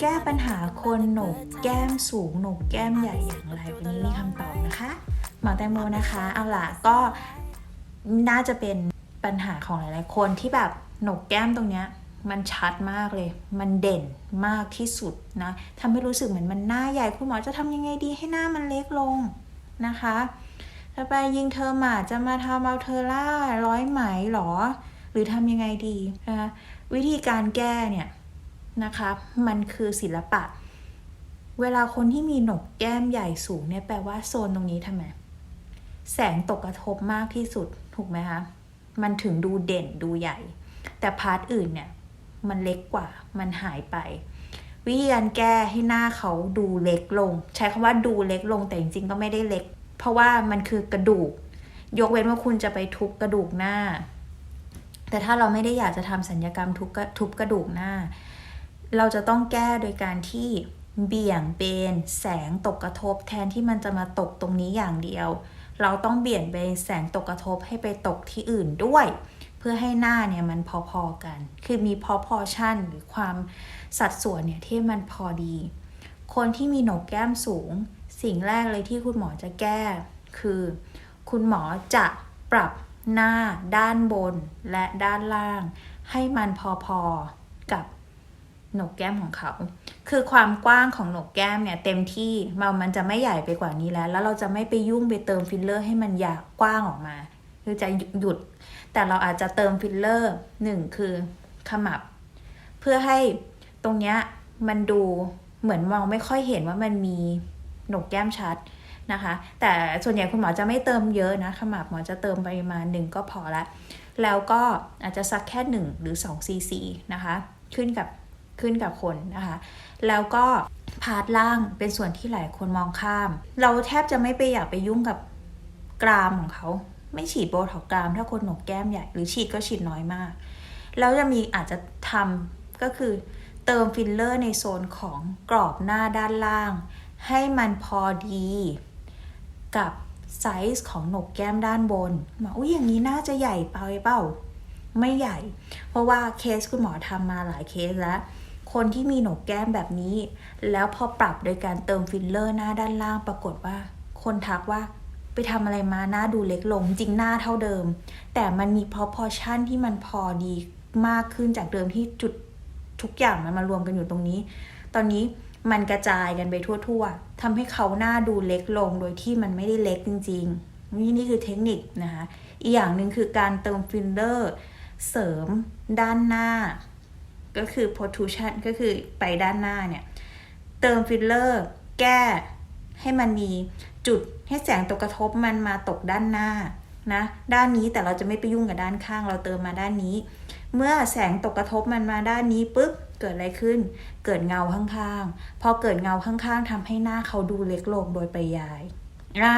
แก้ปัญหาคนโหนกแก้มสูงโหนกแก้มใหญ่อย่างไร วันนี้มีคำตอบนะคะหมอแตงโมนะคะ เอาล่ะก็น่าจะเป็นปัญหาของหลาย ๆ คนที่แบบโหนกแก้มตรงเนี้ยมันชัดมากเลย มันเด่นมากที่สุดนะทำให้รู้สึกเหมือนมันหน้าใหญ่ คุณหมอจะทำยังไงดีให้หน้ามันเล็กลงนะคะถ้าไปยิงเทอร์มาจะมาทำเอาเทอร่าร้อยไหมหรอ หรือทำยังไงดีนะคะวิธีการแก้เนี่ย นะคะ มันคือศิลปะ เวลาคนที่มีหนกแก้มใหญ่สูงเนี่ยแปลว่าโซนตรงนี้ทำไมแสงตกกระทบมากที่สุดถูกไหมคะ มันถึงดูเด่นดูใหญ่ แต่พาร์ทอื่นเนี่ย มันเล็กกว่ามันหายไป วิธีการแก้ให้หน้าเขาดูเล็กลง ใช้คำว่าดูเล็กลงแต่จริงๆก็ไม่ได้เล็ก เพราะว่ามันคือกระดูก ยกเว้นว่าคุณจะไปทุบกระดูกหน้า แต่ถ้าเราไม่ได้อยากจะทำสัญญกรรมทุบทุบกระดูกหน้า เราจะต้องแก้โดยการที่เบี่ยงเบนแสงตกกระทบแทนที่มันจะมาตกตรงนี้อย่างเดียว เราต้องเบี่ยงเบนแสงตกกระทบให้ไปตกที่อื่นด้วย เพื่อให้หน้าเนี่ยมันพอๆกัน คือมีพอพอชั่นหรือความสัดส่วนเนี่ยที่มันพอดี คนที่มีหนกแก้มสูง สิ่งแรกเลยที่คุณหมอจะแก้ คือ คุณหมอจะปรับหน้าด้านบนและด้านล่าง ให้มันพอๆกับ หนกแก้มของเขา คือความกว้างของโหนกแก้มเนี่ยเต็มที่มันมันจะไม่ใหญ่ไปกว่านี้แล้ว แล้วเราจะไม่ไปยุ่งไปเติมฟิลเลอร์ให้มันยากกว้างออกมา คือจะหยุด แต่เราอาจจะเติมฟิลเลอร์หนึ่งคือขมับ เพื่อให้ตรงเนี้ยมันดูเหมือนมองไม่ค่อยเห็นว่ามันมีโหนกแก้มชัดนะคะ แต่ส่วนใหญ่คุณหมอจะไม่เติมเยอะนะขมับหมอจะเติมปริมาณหนึ่งก็พอละ แล้วก็อาจจะสักแค่ 1 หรือ2ซีซีนะคะ ขึ้นกับ ขึ้นกับคนนะคะ แล้วก็พาร์ทล่างเป็นส่วนที่หลายคนมองข้าม เราแทบจะไม่ไปอยากไปยุ่งกับกรามของเขาไม่ฉีดโบท็อกกราม ถ้าคนหนกแก้มใหญ่หรือฉีดก็ฉีดน้อยมาก แล้วจะมีอาจจะทำก็คือเติมฟิลเลอร์ในโซนของกรอบหน้าด้านล่าง ให้มันพอดี กับไซส์ของหนกแก้มด้านบนมาอุ้ยอย่างนี้น่าจะใหญ่ไปเปล่า ไม่ใหญ่ เพราะว่าเคสคุณหมอทำมาหลายเคสแล้ว คนที่มีโหนกแก้มแบบนี้ แล้วพอปรับโดยการเติมฟิลเลอร์หน้าด้านล่างปรากฏว่า คนทักว่าไปทำอะไรมาหน้าดูเล็กลงจริงหน้าเท่าเดิม แต่มันมีพอพอชั่นที่มันพอดีมากขึ้นจากเดิมที่จุดทุกอย่างมันมารวมกันอยู่ตรงนี้ ตอนนี้มันกระจายกันไปทั่วๆทำให้เขาหน้าดูเล็กลงโดยที่มันไม่ได้เล็กจริง ๆ นี่นี่คือเทคนิคนะคะ อีกอย่างหนึ่งคือการเติมฟิลเลอร์ เสริมด้านหน้า ก็คือ protrusion ก็คือไปด้านหน้าเนี่ย เติมฟิลเลอร์ แก้ให้มันมีจุดให้แสงตกกระทบมันมาตกด้านหน้านะด้านนี้แต่เราจะไม่ไปยุ่งกับด้านข้างเราเติมมาด้านนี้ เมื่อแสงตกกระทบมันมาด้านนี้ปุ๊บเกิดอะไรขึ้น เกิดเงาข้างๆ พอเกิดเงาข้างๆทำให้หน้าเขาดูเล็กลงโดยปริยายอ่า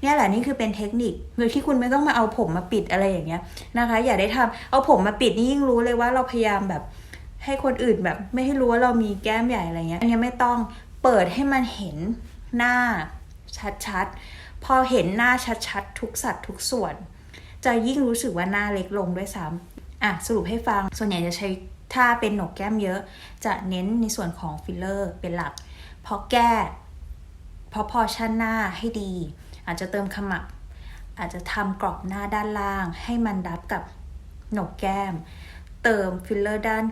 เนี่ยแหละนี่คือเป็นเทคนิคโดยที่คุณไม่ต้องมาเอาผมมาปิดอะไรอย่างเงี้ยนะคะ อย่าได้ทำเอาผมมาปิดนี่ยิ่งรู้เลยว่าเราพยายามแบบ ให้คนอื่นแบบ ไม่ให้รู้ว่าเรามีแก้มใหญ่อะไรเงี้ยอันนี้ไม่ต้องเปิดให้มันเห็นหน้าชัดๆ พอเห็นหน้าชัดๆ ทุกสัดทุกส่วน จะยิ่งรู้สึกว่าหน้าเล็กลงด้วยซ้ำอะสรุปให้ฟังส่วนใหญ่จะใช้ถ้าเป็นหนกแก้มเยอะ จะเน้นในส่วนของฟิลเลอร์เป็นหลัก พอแก้พอพอชั่นหน้าให้ดี อาจจะเติมขมับ อาจจะทำกรอบหน้าด้านล่าง ให้มันรับกับหนกแก้ม เติมฟิลเลอร์ด้าน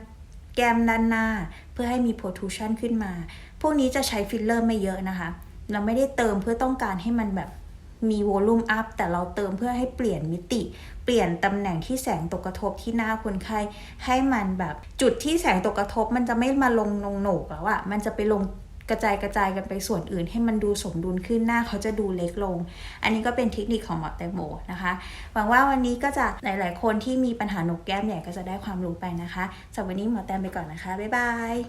ก้มด้านหน้า เพื่อให้มี protrusion ขึ้นมา พวกนี้จะใช้ฟิลเลอร์ไม่เยอะนะคะ เราไม่ได้เติมเพื่อต้องการให้มันแบบมีวลูมอัพแต่เราเติมเพื่อให้เปลี่ยนมิติ เปลี่ยนตำแหน่งที่แสงตกกระทบที่หน้าคนไข้ ให้มันแบบจุดที่แสงตกกระทบ มันจะไม่มาลงลงโหนกแล้วอะมันจะไปลง กระจายกระจายกันไปส่วนอื่น ให้มันดูสมดุลขึ้นหน้าเขาจะดูเล็กลง อันนี้ก็เป็นเทคนิคของหมอแตงโมนะคะ หวังว่าวันนี้ก็จะหลาย ๆ คนที่มีปัญหาหนกแก้มใหญ่ก็จะได้ความรู้ไปนะคะสำหรับวันนี้หมอแตงไปก่อนนะคะ บ๊ายบาย